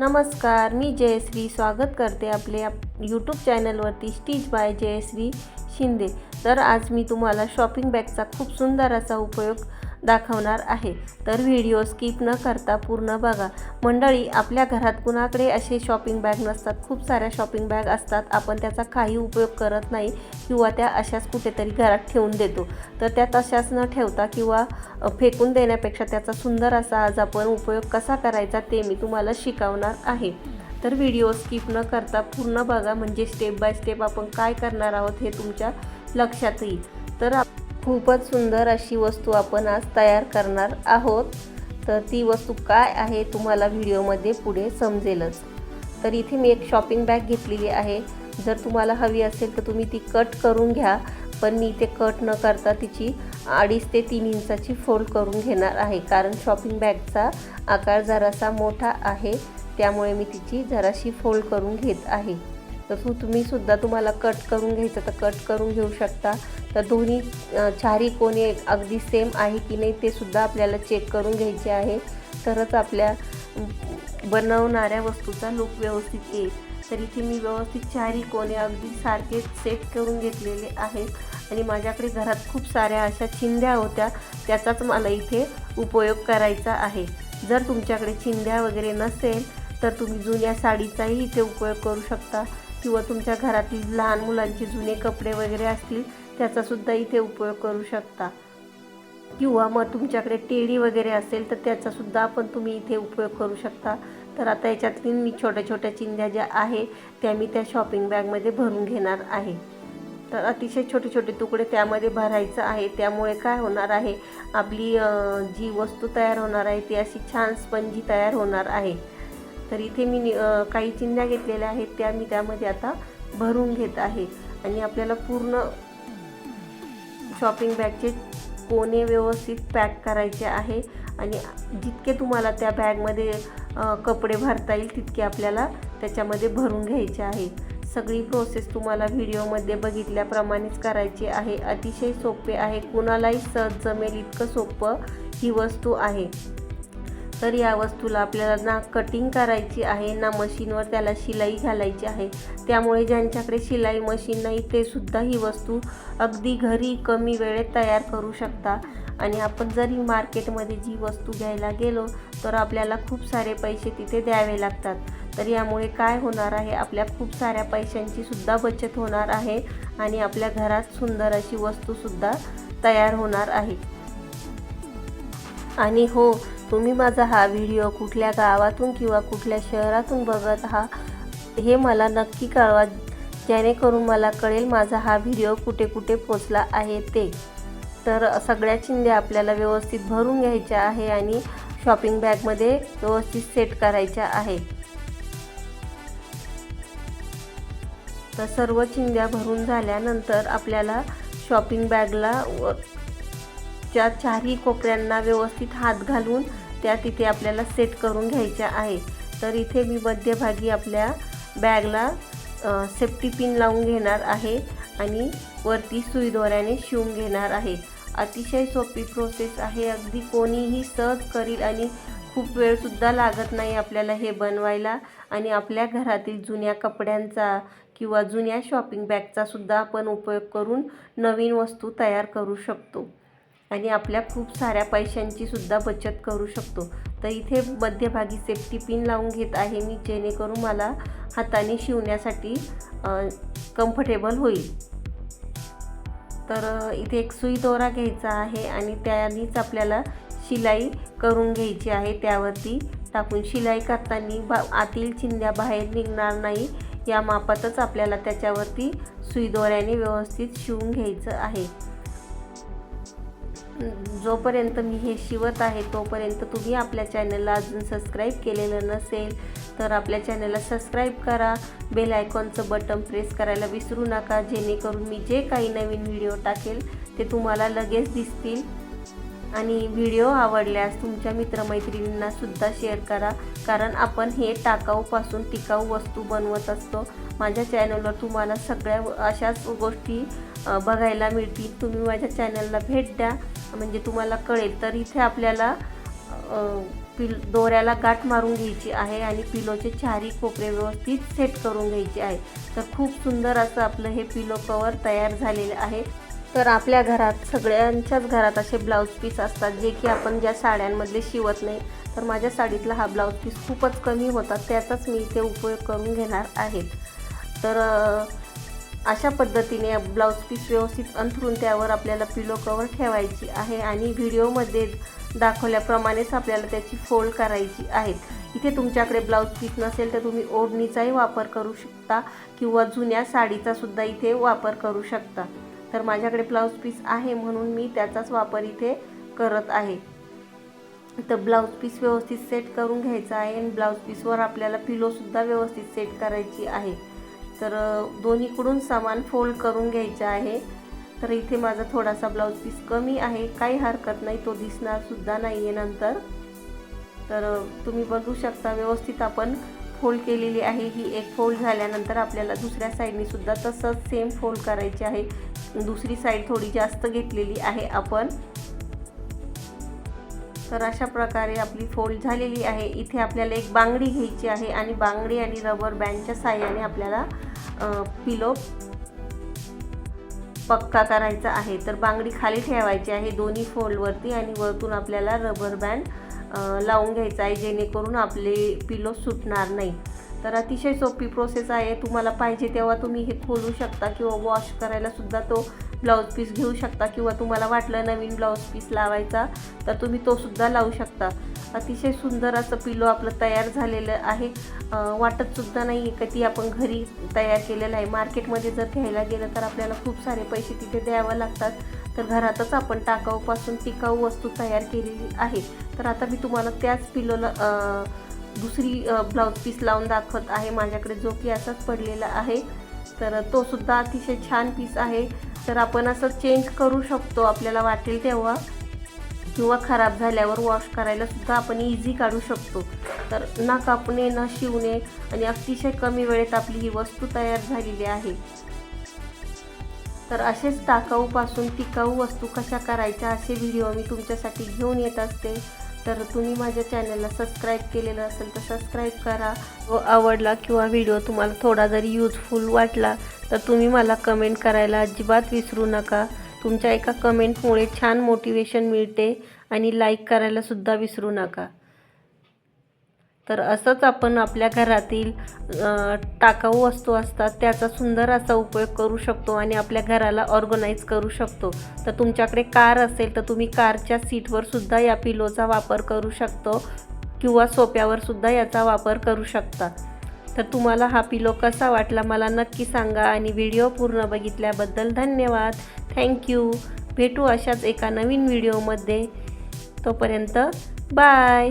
नमस्कार मी जयश्री. स्वागत करते आपले यूट्यूब चॅनलवरती स्टीच बाय जयश्री शिंदे. तर आज मी तुम्हाला शॉपिंग बॅगचा खूप सुंदर असा उपयोग दाखवणार आहे. तर व्हिडिओ स्किप न करता पूर्ण बघा. मंडळी आपल्या घरात कुणाकडे असे शॉपिंग बॅग नसतात? खूप साऱ्या शॉपिंग बॅग असतात. आपण त्याचा काही उपयोग करत नाही किंवा त्या अशाच कुठेतरी घरात ठेवून देतो. तर त्या तशाच न ठेवता किंवा फेकून देण्यापेक्षा त्याचा सुंदर असा आज आपण उपयोग कसा करायचा ते मी तुम्हाला शिकवणार आहे. तर व्हिडिओ स्किप न करता पूर्ण बघा. म्हणजे स्टेप बाय स्टेप आपण काय करणार आहोत हे तुमच्या लक्षात येईल तर आप- खूपच सुंदर अशी वस्तू आपण आज तयार करणार आहोत. तर ती वस्तू काय आहे तुम्हाला व्हिडिओमध्ये पुढे समजेलच. तर इथे मी एक शॉपिंग बॅग घेतलेली आहे. जर तुम्हाला हवी असेल तर तुम्ही ती कट करून घ्या. पण मी ते कट न करता तिची अडीच ते तीन इंचाची फोल्ड करून घेणार आहे. कारण शॉपिंग बॅगचा आकार जरासा मोठा आहे. त्यामुळे मी तिची जराशी फोल्ड करून घेत आहे. तर तू तुम्ही सुद्धा तुम्हाला कट करून घ्यायचं तर कट करून घेऊ शकता. तर दोन्ही चारही कोणी अगदी सेम आहे की नाही ते सुद्धा आपल्याला चेक करून घ्यायचे आहे. तरच आपल्या बनवणाऱ्या वस्तूचा लुक व्यवस्थित येईल. तर इथे मी व्यवस्थित चारही कोणे अगदी सारखे सेट करून घेतलेले आहेत. आणि माझ्याकडे घरात खूप साऱ्या अशा चिंध्या होत्या. त्याचाच मला इथे उपयोग करायचा आहे. जर तुमच्याकडे चिंध्या वगैरे नसेल तर तुम्ही जुन्या साडीचाही इथे उपयोग करू शकता. किंवा तुमच्या घरातील लहान मुलांचे जुने कपडे वगैरे असतील त्याचासुद्धा इथे उपयोग करू शकता. किंवा मग तुमच्याकडे टेडी वगैरे असेल तर त्याचासुद्धा आपण तुम्ही इथे उपयोग करू शकता. तर आता याच्यातली मी छोट्या छोट्या चिंध्या ज्या आहे त्या मी त्या शॉपिंग बॅगमध्ये भरून घेणार आहे. तर अतिशय छोटे छोटे तुकडे त्यामध्ये भरायचं आहे. त्यामुळे काय होणार आहे आपली जी वस्तू तयार होणार आहे ती अशी छान स्पंजी तयार होणार आहे. तर इथे मी नि- काही चिन्ह्या घेतलेल्या आहेत त्या मी त्यामध्ये आता भरून घेत आहे. आणि आपल्याला पूर्ण शॉपिंग बॅगचे कोणे व्यवस्थित पॅक करायचे आहे. आणि जितके तुम्हाला त्या बॅगमध्ये कपडे भरता येईल तितके आपल्याला त्याच्यामध्ये भरून घ्यायचे आहे. सगळी प्रोसेस तुम्हाला व्हिडिओमध्ये बघितल्याप्रमाणेच करायची आहे. अतिशय सोपे आहे. कुणालाही सहज जमेल इतकं सोपं ही वस्तू आहे. तर या वस्तूला आपल्याला ना कटिंग करायची आहे ना मशीनवर त्याला शिलाई घालायची आहे. त्यामुळे ज्यांच्याकडे शिलाई मशीन नाही ते सुद्धा ही वस्तू अगदी घरी कमी वेळेत तयार करू शकता. आणि आपण जरी मार्केटमध्ये जी वस्तू घ्यायला गेलो तर आपल्याला खूप सारे पैसे तिथे द्यावे लागतात. तर यामुळे काय होणार आहे आपल्या खूप साऱ्या पैशांची सुद्धा बचत होणार आहे आणि आपल्या घरात सुंदर अशी वस्तूसुद्धा तयार होणार आहे. आणि हो तुम्ही माझा हा व्हिडिओ कुठल्या गावातून किंवा कुठल्या शहरातून बघत आहात हे मला नक्की कळवा. जेणेकरून मला कळेल माझा हा व्हिडिओ कुठे कुठे पोचला आहे ते. तर सगळ्या चिंध्या आपल्याला व्यवस्थित भरून घ्यायच्या आहे आणि शॉपिंग बॅगमध्ये व्यवस्थित सेट करायच्या आहे. तर सर्व चिंध्या भरून झाल्यानंतर आपल्याला शॉपिंग बॅगला व- च्या चारही कोपऱ्यांना व्यवस्थित हात घालून त्या तिथे आपल्याला सेट करून घ्यायच्या आहे तर इथे मी मध्यभागी आपल्या बॅगला सेफ्टी पिन लावून घेणार आहे आणि वरती सुईदोऱ्याने शिवून घेणार आहे. अतिशय सोपी प्रोसेस आहे. अगदी कोणीही सहज करील आणि खूप वेळसुद्धा लागत नाही आपल्याला हे बनवायला आणि आपल्या घरातील जुन्या कपड्यांचा किंवा जुन्या शॉपिंग बॅगचासुद्धा आपण उपयोग करून नवीन वस्तू तयार करू शकतो. आणि आपल्या खूप साऱ्या पैशांची सुद्धा बचत करू शकतो. तर इथे मध्यभागी सेफ्टी पिन लावून घेत आहे मी जेणेकरून मला हाताने शिवण्यासाठी कम्फर्टेबल होईल. तर इथे एक सुई दोरा घ्यायचा आहे आणि त्यानीच आपल्याला शिलाई करून घ्यायची आहे. त्यावरती टाकून शिलाई करताना बा आतील चिंध्या बाहेर निघणार नाही. या मापातच आपल्याला त्याच्यावरती सुई दोऱ्याने व्यवस्थित शिवून घ्यायचं आहे. जोपर्यंत मी हे शिवत आहे तोपर्यंत तुम्ही आपल्या चॅनलला अजून सबस्क्राईब केलेलं नसेल तर आपल्या चॅनलला सबस्क्राईब करा. बेल आयकॉनचं बटन प्रेस करायला विसरू नका जेणेकरून मी जे काही नवीन व्हिडिओ टाकेल ते तुम्हाला लगेच दिसतील. आणि व्हिडिओ आवडल्यास तुमच्या मित्रमैत्रिणींनासुद्धा शेअर करा कारण आपण हे टाकाऊपासून टिकाऊ वस्तू बनवत असतो. माझ्या चॅनलवर तुम्हाला सगळ्या अशाच गोष्टी बघायला मिळतील. तुम्ही माझ्या चॅनलला भेट द्या. म्हणजे तुम्हाला कळेल. तर इथे आपल्याला पिल दोऱ्याला गाठ मारून घ्यायची आहे आणि पिलोचे चारही कोपरे व्यवस्थित सेट करून घ्यायचे आहे तर खूप सुंदर असं आपलं हे पिलो कवर तयार झालेलं आहे. तर आपल्या घरात सगळ्यांच्याच घरात असे ब्लाऊज पीस असतात जे की आपण ज्या साड्यांमधले शिवत नाही. तर माझ्या साडीतला हा ब्लाऊज पीस खूपच कमी होता. त्याचाच मी इथे उपयोग करून घेणार आहे. तर अशा पद्धतीने ब्लाऊज पीस व्यवस्थित अंथरून त्यावर आपल्याला पिलो कवर ठेवायची आहे आणि व्हिडिओमध्ये दाखवल्याप्रमाणेच आपल्याला त्याची फोल्ड करायची आहे. इथे तुमच्याकडे ब्लाऊज पीस नसेल तर तुम्ही ओढणीचाही वापर करू शकता किंवा जुन्या साडीचा सुद्धा इथे वापर करू शकता. तर माझ्याकडे ब्लाऊज पीस आहे म्हणून मी त्याचाच वापर इथे करत आहे. तर ब्लाऊज पीस व्यवस्थित सेट करून घ्यायचा आहे आणि ब्लाऊज पीसवर आपल्याला पिलोसुद्धा व्यवस्थित सेट करायची आहे. तर दोन्हीकडून सामान फोल्ड करून घ्यायचं आहे. तर इथे माझा थोडासा ब्लाऊज पीस कमी आहे. काही हरकत नाही तो दिसणारसुद्धा नाही आहे नंतर. तर तुम्ही बघू शकता व्यवस्थित आपण फोल्ड केलेली आहे. ही एक फोल्ड झाल्यानंतर आपल्याला दुसऱ्या साईडनेसुद्धा तसंच सेम फोल्ड करायची आहे. दुसरी साईड थोडी जास्त घेतलेली आहे आपण. तर अशा प्रकारे आपली फोल्ड झालेली आहे. इथे आपल्याला एक बांगडी घ्यायची आहे आणि बांगडी आणि रबर बँडच्या साह्याने आपल्याला पिलो पक्का करायचा आहे. तर बांगडी खाली ठेवायची आहे दोन्ही फोल्डवरती आणि वरतून आपल्याला रबर बँड लावून घ्यायचा आहे जेणेकरून आपले पिलो सुटणार नाही. तर अतिशय सोपी प्रोसेस आहे. तुम्हाला पाहिजे तेव्हा तुम्ही हे खोलू शकता किंवा वॉश करायला सुद्धा तो ब्लाऊज पीस घेऊ शकता किंवा तुम्हाला वाटलं नवीन ब्लाऊज पीस लावायचा तर तुम्ही तो सुद्धा लावू शकता. अतिशय सुंदर असं पिलो आपलं तयार झालेलं आहे. वाटतसुद्धा नाही आहे का ती आपण घरी तयार केलेलं आहे. मार्केटमध्ये जर घ्यायला गेलं तर आपल्याला खूप सारे पैसे तिथे द्यावं लागतात. तर घरातच आपण टाकाऊपासून टिकाऊ वस्तू तयार केलेली आहे. तर आता मी तुम्हाला त्याच पिलोला दुसरी ब्लाऊज पीस लावून दाखवत आहे. माझ्याकडे जो की असाच पडलेला आहे. तर तो सुद्धा अतिशय छान पीस आहे. तर आपण असं चेंज करू शकतो आपल्याला वाटेल तेव्हा. किंवा खराब झाल्यावर वॉश करायला सुद्धा आपण इझी काढू शकतो. तर ना कापणे ना शिवणे आणि अतिशय कमी वेळेत आपली ही वस्तू तयार झालेली आहे. तर असेच टाकाऊपासून टिकाऊ वस्तू कशा करायच्या असे व्हिडिओ मी तुमच्यासाठी घेऊन येत असते. तर तुम्ही माझ्या चॅनलला सबस्क्राईब केलेलं असेल तर सबस्क्राईब करा व आवडला किंवा व्हिडिओ तुम्हाला थोडा जरी यूजफुल वाटला तर तुम्ही मला कमेंट करायला अजिबात विसरू नका. तुमच्या एका कमेंटमुळे छान मोटिवेशन मिळते आणि लाईक करायलासुद्धा विसरू नका. तर असंच आपण आपल्या घरातील टाकाऊ वस्तू असतात त्याचा सुंदर असा उपयोग करू शकतो आणि आपल्या घराला ऑर्गनाईज करू शकतो. तर तुमच्याकडे कार असेल तर तुम्ही कारच्या सीटवर सुद्धा या पिलोचा वापर करू शकतो किंवा सोप्यावर सुद्धा याचा वापर करू शकता. तर तुम्हाला हा पिलो कसा वाटला मला नक्की सांगा आणि व्हिडिओ पूर्ण बघितल्याबद्दल धन्यवाद. थँक्यू भेटू अशाच एका नवीन व्हिडिओमध्ये. तोपर्यंत बाय